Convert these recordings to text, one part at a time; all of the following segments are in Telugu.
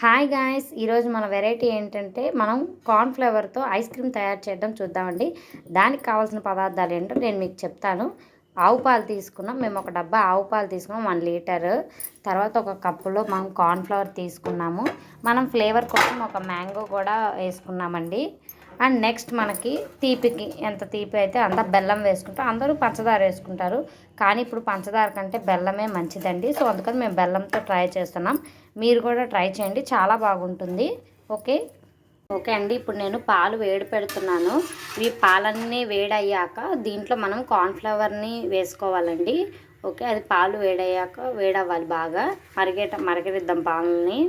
హాయ్ గాయస్ ఈరోజు మన వెరైటీ ఏంటంటే మనం కార్న్ ఫ్లేవర్తో ఐస్ క్రీమ్ తయారు చేయడం చూద్దామండి. దానికి కావాల్సిన పదార్థాలు ఏంటో నేను మీకు చెప్తాను. ఆవు పాలు తీసుకున్నాం మేము ఒక డబ్బా ఆవు పాలు తీసుకున్నాం వన్ లీటర్ తర్వాత ఒక కప్పులో మనం కార్న్ఫ్లవర్ తీసుకున్నాము. మనం ఫ్లేవర్ కోసం ఒక మ్యాంగో కూడా వేసుకున్నామండి. అండ్ నెక్స్ట్ మనకి తీపికి ఎంత తీపి అయితే అంత బెల్లం వేసుకుంటాం అందరూ పంచదార వేసుకుంటారు. కానీ ఇప్పుడు పంచదార కంటే బెల్లమే మంచిదండి. సో అందుకని మేము బెల్లంతో ట్రై చేస్తున్నాం. మీరు కూడా ట్రై చేయండి. చాలా బాగుంటుంది. ఓకే? ఓకే అండి. ఇప్పుడు నేను పాలు వేడి పెడుతున్నాను. ఈ పాలన్నీ వేడయ్యాక దీంట్లో మనం కార్న్ఫ్లవర్ని వేసుకోవాలండి. ఓకే? అది పాలు వేడయ్యాక వేడవ్వాలి బాగా. మరిగేట మరగరిద్దాం పాలని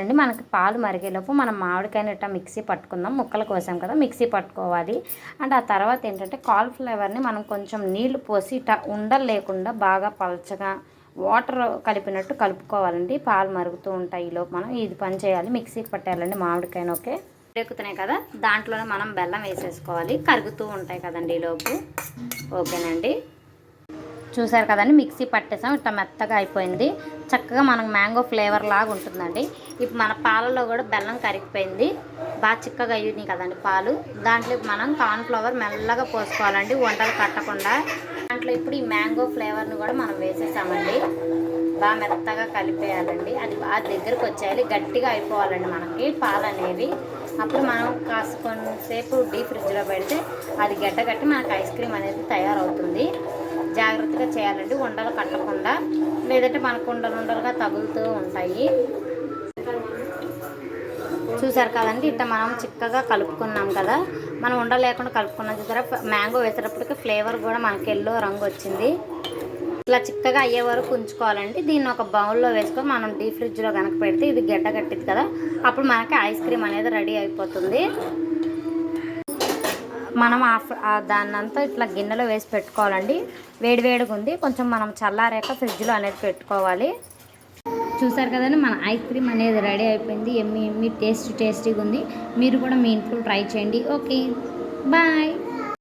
అండి మనకి పాలు మరిగేలోపు మనం మామిడికాయని ఇట్లా మిక్సీ పట్టుకుందాం. ముక్కలు కోసాం కదా మిక్సీ పట్టుకోవాలి. అండ్ ఆ తర్వాత ఏంటంటే కాలిఫ్లవర్ని మనం కొంచెం నీళ్ళు పోసి ఇట్లా ఉండలు లేకుండా బాగా పలచగా వాటర్ కలిపినట్టు కలుపుకోవాలండి. పాలు మరుగుతూ ఉంటాయి ఈలోపు మనం. ఇది పని చేయాలి. మిక్సీకి పట్టేయాలండి మామిడికాయను ఓకే ఎక్కుతున్నాయి కదా దాంట్లోనే మనం బెల్లం వేసేసుకోవాలి. కరుగుతూ ఉంటాయి కదండి ఈలోపు ఓకేనండి. చూసారు కదండి మిక్సీ పట్టేసాం ఇట్లా మెత్తగా అయిపోయింది. చక్కగా మనకు మ్యాంగో ఫ్లేవర్ లాగా ఉంటుందండి. ఇప్పుడు మన పాలలో కూడా బెల్లం కరిగిపోయింది. బాగా చిక్కగా అయ్యింది కదండి పాలు. దాంట్లో మనం కార్న్ఫ్లవర్ మెల్లగా పోసుకోవాలండి వంటలు కట్టకుండా. దాంట్లో ఇప్పుడు ఈ మ్యాంగో ఫ్లేవర్ని కూడా మనం వేసేసామండి. బాగా మెత్తగా కలిపేయాలండి. అది బాగా దగ్గరకు వచ్చేయాలి గట్టిగా అయిపోవాలండి మనకి పాలు అనేవి. అప్పుడు మనం కాస్త కొంతసేపు డీప్ ఫ్రిడ్జ్లో పెడితే అది గడ్డ కట్టి మనకు ఐస్ క్రీమ్ అనేది తయారవుతుంది. జాగ్రత్తగా చేయాలండి. ఉండలు కట్టకుండా లేదంటే మనకు ఉండలు ఉండలుగా తగులుతూ ఉంటాయి. చూసారు కదండి ఇట్లా మనం చిక్కగా కలుపుకున్నాం కదా. మనం ఉండ లేకుండా కలుపుకున్నాం చూసారా? మ్యాంగో వేసేటప్పటికి ఫ్లేవర్ కూడా మనకి ఎల్లో రంగు వచ్చింది. ఇట్లా చిక్కగా అయ్యే వరకు ఉంచుకోవాలండి. దీన్ని ఒక బౌల్లో వేసుకొని మనం డీ ఫ్రిడ్జ్లో కనుక పెడితే ఇది గడ్డ కట్టింది కదా. అప్పుడు మనకి ఐస్ క్రీమ్ అనేది రెడీ అయిపోతుంది. మనం దాన్ని దాన్నంతా ఇట్లా గిన్నెలో వేసి పెట్టుకోవాలండి. వేడివేడిగా ఉంది. కొంచెం మనం చల్లారాక ఫ్రిడ్జ్లో అనేది పెట్టుకోవాలి. చూసారు కదండి మన ఐస్ క్రీమ్ అనేది రెడీ అయిపోయింది. ఎమ్మి ఎమ్మి టేస్ట్ టేస్టీగా ఉంది. మీరు కూడా మీ ఇంట్లో ట్రై చేయండి. Okay bye.